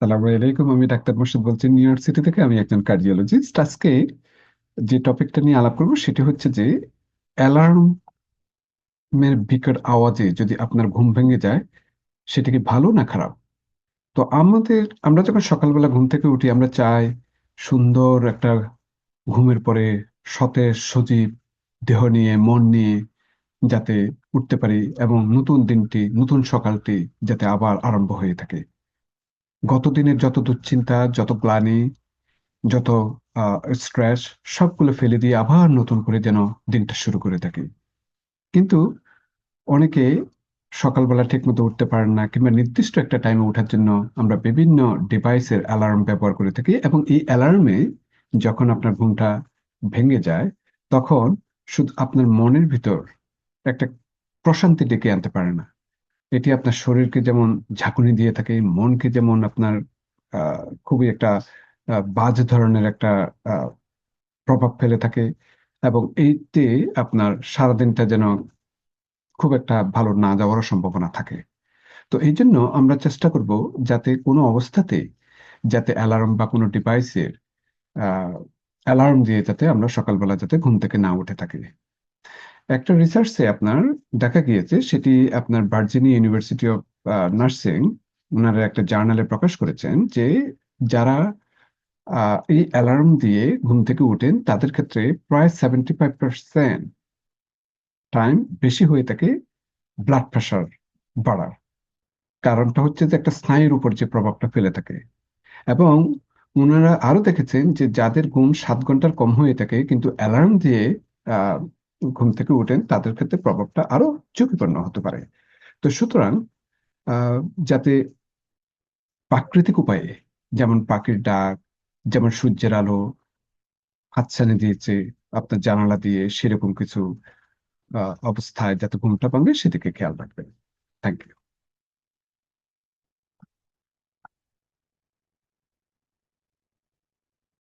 সালামু আলাইকুম আমি ডাক্তার মোর্শেদ বলছি নিউ ইয়র্ক সিটি থেকে আমি একজন কার্ডিওলজিস্ট আজকে যে টপিকটা নিয়ে আলাপ করব, সেটি হচ্ছে যে অ্যালার্মের বিকট আওয়াজে যদি আপনার ঘুম ভেঙে যায়, সেটা কি ভালো না খারাপ? তো আমাদের, আমরা যখন সকালবেলা ঘুম থেকে উঠি, আমরা চাই সুন্দর একটা ঘুমের পরে সতেজ, সজীব দেহ নিয়ে, মন নিয়ে যাতে উঠতে পারি এবং নতুন দিনটি, নতুন সকালটি যাতে আবার আরম্ভ হয়ে থাকে। গত দিনের যত দুশ্চিন্তা, যত গ্লানি, যত স্ট্রেস সবগুলো ফেলে দিয়ে আবার নতুন করে যেন দিনটা শুরু করে থাকি। কিন্তু অনেকে সকালবেলা ঠিক মতো উঠতে পারেন না কিংবা নির্দিষ্ট একটা টাইমে ওঠার জন্য আমরা বিভিন্ন ডিভাইসের অ্যালার্ম ব্যবহার করে থাকি এবং এই অ্যালার্মে যখন আপনার ঘুমটা ভেঙে যায়, তখন শুধু আপনার মনের ভিতর একটা প্রশান্তি ডেকে আনতে পারে না। এটি আপনার শরীরকে যেমন ঝাঁকুনি দিয়ে থাকে, মনকে যেমন আপনার খুবই একটা বাজে ধরনের একটা প্রভাব ফেলে থাকে এবং এইতে আপনার সারাদিনটা যেন খুব একটা ভালো না যাওয়ারও সম্ভাবনা থাকে। তো এই জন্য আমরা চেষ্টা করব যাতে কোনো অবস্থাতে যাতে অ্যালার্ম বা কোনো ডিভাইসের অ্যালার্ম দিয়ে যাতে আমরা সকালবেলা যাতে ঘুম থেকে না উঠে থাকি। একটা রিসার্চে আপনার দেখা গিয়েছে, সেটি আপনার ভার্জিনিয়া ইউনিভার্সিটি অফ নার্সিং ওনারা একটা জার্নালে প্রকাশ করেছেন যে যারা এই অ্যালার্ম দিয়ে ঘুম থেকে উঠেন, তাদের ক্ষেত্রে প্রায় সেভেন্টি ফাইভ পার্সেন্ট টাইম বেশি হয়ে থাকে ব্লাড প্রেশার বাড়ার। কারণটা হচ্ছে যে একটা স্নায়ুর উপর যে প্রভাবটা ফেলে থাকে। এবং ওনারা আরও দেখেছেন যে যাদের ঘুম সাত ঘণ্টার কম হয়ে থাকে, কিন্তু অ্যালার্ম দিয়ে ঘুম থেকে উঠেন, তাদের ক্ষেত্রে প্রভাবটা আরও ঝুঁকিপূর্ণ হতে পারে। তো সুতরাং যাতে প্রাকৃতিক উপায়ে, যেমন পাখির ডাক, যেমন সূর্যের আলো, হাতছানি দিয়েছে, আপনার জানালা দিয়ে সেরকম কিছু অবস্থায় যাতে ঘুমটা ভাঙে, সেদিকে খেয়াল রাখবেন। Thank you